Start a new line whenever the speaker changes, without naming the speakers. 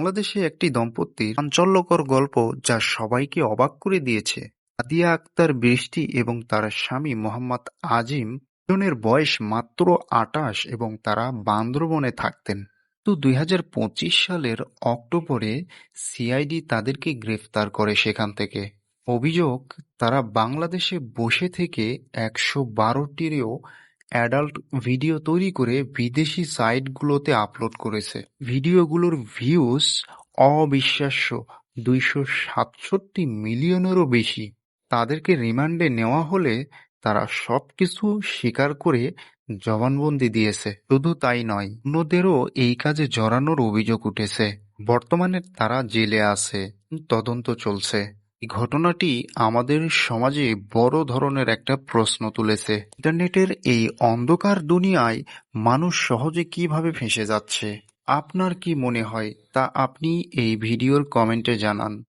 বাংলাদেশে একটি দম্পতির চাঞ্চল্যকর গল্প যা সবাইকে অবাক করে দিয়েছে। সাদিয়া আক্তার বৃষ্টি এবং তার স্বামী মোহাম্মদ আজিম দুজনের বয়স মাত্র আটাশ এবং তারা বান্দরবনে থাকতেন। কিন্তু দুই সালের অক্টোবরে সিআইডি তাদেরকে গ্রেফতার করে সেখান থেকে। অভিযোগ, তারা বাংলাদেশে বসে থেকে একশো বারোটিরও অ্যাডাল্ট ভিডিও তৈরি করে বিদেশি সাইটগুলোতে আপলোড করেছে। ভিডিওগুলোর ভিউজ অবিশ্বাস্য দুইশো সাতষট্টি মিলিয়নেরও বেশি। তাদেরকে রিমান্ডে নেওয়া হলে তারা সবকিছু স্বীকার করে জবানবন্দি দিয়েছে। শুধু তাই নয়, অন্যদেরও এই কাজে জড়ানোর অভিযোগ উঠেছে। বর্তমানে তারা জেলে আছে, তদন্ত চলছে। ঘটনাটি আমাদের সমাজে বড় ধরনের একটা প্রশ্ন তুলেছে। ইন্টারনেটের এই অন্ধকার দুনিয়ায় মানুষ সহজে কীভাবে ফেঁসে যাচ্ছে? আপনার কি মনে হয় তা আপনি এই ভিডিওর কমেন্টে জানান।